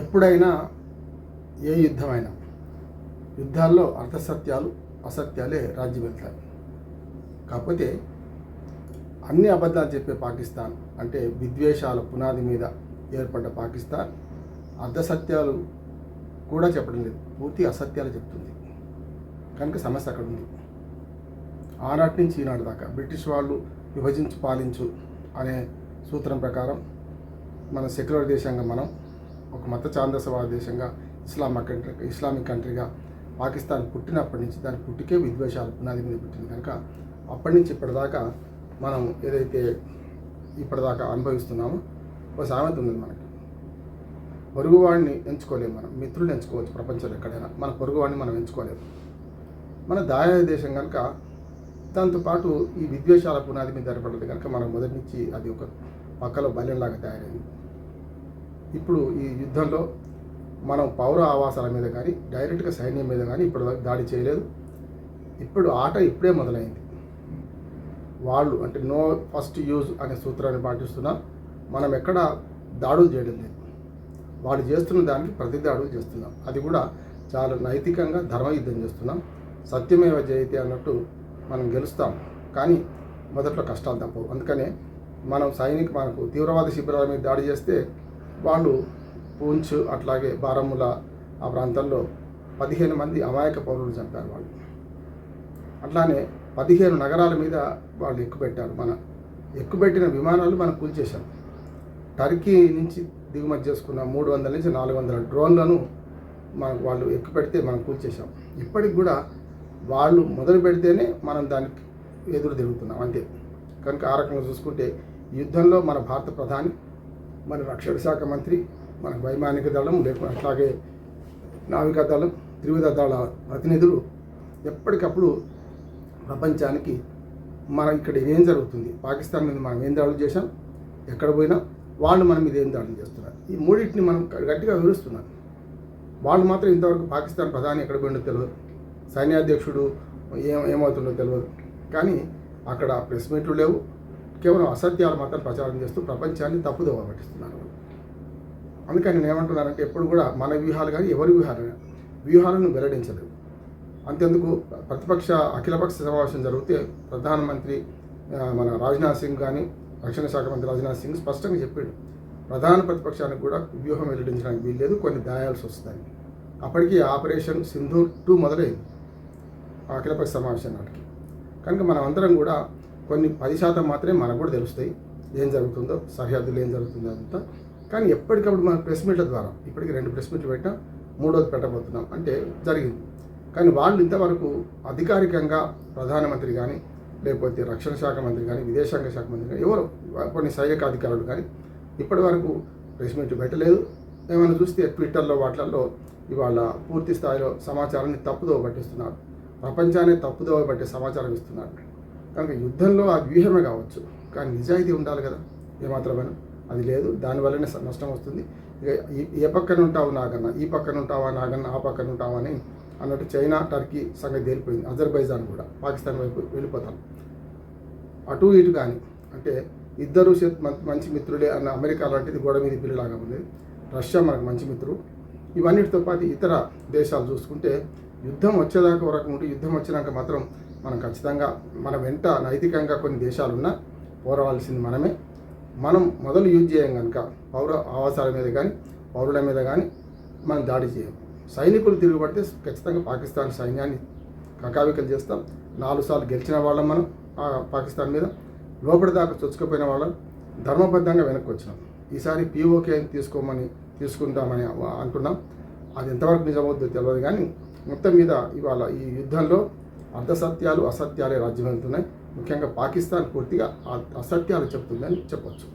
ఎప్పుడైనా ఏ యుద్ధమైనా యుద్ధాల్లో అర్థసత్యాలు అసత్యాలే రాజ్యం వెళ్తాయి. కాకపోతే అన్ని అబద్ధాలు చెప్పే పాకిస్తాన్ అంటే విద్వేషాల పునాది మీద ఏర్పడ్డ పాకిస్తాన్ అర్ధసత్యాలు కూడా చెప్పడం లేదు. పూర్తి అసత్యాలు చెప్తుంది. కనుక సమస్య అక్కడ ఉంది. ఆనాటి నుంచి ఈనాటి దాకా బ్రిటిష్ వాళ్ళు విభజించు పాలించు అనే సూత్రం ప్రకారం మన సెక్యులర్ దేశంగా మనం ఒక మత ఛాందసవాద దేశంగా ఇస్లాం కంట్రీ ఇస్లామిక్ కంట్రీగా పాకిస్తాన్ పుట్టినప్పటి నుంచి దాని పుట్టికే విద్వేషాలు పునాది మీద పుట్టింది. కనుక అప్పటి నుంచి ఇప్పటిదాకా మనం ఏదైతే ఇప్పటిదాకా అనుభవిస్తున్నామో ఒక సామెత ఉంది మనకి. పొరుగువాడిని ఎంచుకోలేము మనం మిత్రులు ఎంచుకోవచ్చు ప్రపంచంలో ఎక్కడైనా. మన పొరుగువాడిని మనం ఎంచుకోలేము మన దాయ దేశం కనుక దాంతోపాటు ఈ విద్వేషాల పునాది మీద ఏర్పడ్డది కనుక మనం మొదటి నుంచి అది ఒక పక్కలో బల్యంలాగా తయారైంది. ఇప్పుడు ఈ యుద్ధంలో మనం పౌర ఆవాసాల మీద కానీ డైరెక్ట్గా సైన్యం మీద కానీ ఇప్పుడు దాడి చేయలేదు. ఇప్పుడు ఆట ఇప్పుడే మొదలైంది. వాళ్ళు అంటే నో ఫస్ట్ యూజ్ అనే సూత్రాన్ని పాటిస్తున్నాం మనం ఎక్కడ దాడులు చేయడం లేదు. వాళ్ళు చేస్తున్న దానికి ప్రతి దాడులు చేస్తున్నాం. అది కూడా చాలా నైతికంగా ధర్మయుద్ధం చేస్తున్నాం. సత్యమేవ జయతే అన్నట్టు మనం గెలుస్తాం. కానీ మొదట్లో కష్టాలు తప్పవు. అందుకనే మనం సైనిక మనకు తీవ్రవాద శిబిరాల మీద దాడి చేస్తే వాళ్ళు పూంచ్ అట్లాగే బారాముల ఆ ప్రాంతంలో పదిహేను మంది అమాయక పౌరులు చంపారు వాళ్ళు. అట్లానే పదిహేను నగరాల మీద వాళ్ళు ఎక్కుపెట్టారు. మన ఎక్కుపెట్టిన విమానాలు మనం కూల్చేశాం టర్కీ నుంచి దిగుమతి చేసుకున్న మూడు వందల నుంచి నాలుగు వందల డ్రోన్లను మనకు వాళ్ళు ఎక్కుపెడితే మనం కూల్చేశాం ఇప్పటికి కూడా వాళ్ళు మొదలు పెడితేనే మనం దానికి ఎదురు తిరుగుతున్నాం. అంతే. కనుక ఆ రకంగా చూసుకుంటే యుద్ధంలో మన భారత ప్రధాని మన రక్షణ శాఖ మంత్రి మన వైమానిక దళం లేకపోతే అట్లాగే నావికా దళం త్రివిధ దళ ప్రతినిధులు ఎప్పటికప్పుడు ప్రపంచానికి మనం ఇక్కడ ఏం జరుగుతుంది? పాకిస్తాన్ మీద మనం ఏం దాడులు చేశాం? ఎక్కడ పోయినా? వాళ్ళు మన మీద ఏం దాడులు చేస్తున్నారు? ఈ మూడింటిని మనం గట్టిగా వివరిస్తున్నాం. వాళ్ళు మాత్రం ఇంతవరకు పాకిస్తాన్ ప్రధాని ఎక్కడ పోయిందో తెలియదు సైన్యాధ్యక్షుడు ఏం ఏమవుతుందో తెలియదు కానీ అక్కడ ప్రెస్ మీట్లు లేవు. కేవలం అసత్యాలు మాత్రం ప్రచారం చేస్తూ ప్రపంచాన్ని తప్పుదోవ పట్టిస్తున్నారు. అందుకని నేను ఏమంటున్నానంటే ఎప్పుడు కూడా మన వ్యూహాలు కానీ ఎవరి వ్యూహాలు వ్యూహాలను వెల్లడించలేవు. అంతేందుకు ప్రతిపక్ష అఖిలపక్ష సమావేశం జరిగితే ప్రధానమంత్రి మన రాజ్నాథ్ సింగ్ కానీ రక్షణ శాఖ మంత్రి రాజ్నాథ్ సింగ్ స్పష్టంగా చెప్పాడు. ప్రధాన ప్రతిపక్షానికి కూడా వ్యూహం వెల్లడించడానికి వీల్లేదు కొన్ని దాయాల్సి వస్తాయి. అప్పటికి ఆపరేషన్ సింధూర్ టూ మొదలైంది అఖిలపక్ష సమావేశం నాటికి. కనుక మనం అందరం కూడా కొన్ని పది శాతం మాత్రమే మనకు కూడా తెలుస్తాయి. ఏం జరుగుతుందో సరిహద్దులు ఏం జరుగుతుందో అంతా. కానీ ఎప్పటికప్పుడు మన ప్రెస్ మీట్ల ద్వారా ఇప్పటికి రెండు ప్రెస్ మీట్లు పెట్టాం మూడోది పెట్టబోతున్నాం. అంటే జరిగింది. కానీ వాళ్ళు ఇంతవరకు అధికారికంగా ప్రధానమంత్రి కానీ లేకపోతే రక్షణ శాఖ మంత్రి కానీ విదేశాంగ శాఖ మంత్రి కానీ ఎవరు కొన్ని సైనిక అధికారులు కానీ ఇప్పటి వరకు ప్రెస్ మీట్ పెట్టలేదు. ఏమైనా చూస్తే ట్విట్టర్లో వాటిల్లో ఇవాళ పూర్తి స్థాయిలో సమాచారాన్ని తప్పుదోవ పట్టిస్తున్నారు. ప్రపంచాన్ని తప్పుదోవ పట్టే సమాచారం ఇస్తున్నారు. కనుక యుద్ధంలో ఆ వ్యూహమే కావచ్చు. కానీ నిజాయితీ ఉండాలి కదా. ఏమాత్రమైనా అది లేదు. దానివల్లనే నష్టం వస్తుంది. ఏ పక్కన ఉంటావు నాకన్నా ఈ పక్కన ఉంటావా నాకన్నా ఆ పక్కన ఉంటావా అని అన్నట్టు చైనా టర్కీ సంగతి తేలిపోయింది. అజర్బైజాన్ కూడా. పాకిస్తాన్ వైపు వెళ్ళిపోతాం. అటు ఇటు కానీ. అంటే ఇద్దరు మంచి మిత్రులే అన్న అమెరికా లాంటిది గోడ మీద పిల్లలాగా ఉంది. రష్యా మనకు మంచి మిత్రుడు. ఇవన్నిటితో పాటు ఇతర దేశాలు చూసుకుంటే యుద్ధం వచ్చేదాకా వరకు ఉంటే యుద్ధం వచ్చినాక మాత్రం మనం ఖచ్చితంగా మన వెంట నైతికంగా కొన్ని దేశాలున్నా పోరావాల్సింది మనమే. మనం మొదలు యూజ్ చేయం కనుక పౌర ఆవాసాల మీద కానీ పౌరుల మీద కానీ మనం దాడి చేయం. సైనికులు తిరుగుబడితే ఖచ్చితంగా పాకిస్తాన్ సైన్యాన్ని కకావికలు చేస్తాం. నాలుగు సార్లు గెలిచిన వాళ్ళం మనం పాకిస్తాన్ మీద. లోపలి దాకా చొచ్చుకుపోయిన వాళ్ళం. ధర్మబద్ధంగా వెనక్కి వచ్చినాం. ఈసారి పీఓకే తీసుకోమని తీసుకుంటామని అనుకున్నాం. అది ఎంతవరకు నిజమవుద్దో తెలియదు కానీ మొత్తం మీద ఇవాళ ఈ యుద్ధంలో అర్ధసత్యాలు అసత్యాలే రాజ్యం వెళ్తున్నాయి ముఖ్యంగా పాకిస్తాన్ పూర్తిగా అసత్యాలు చెప్తుందని చెప్పొచ్చు.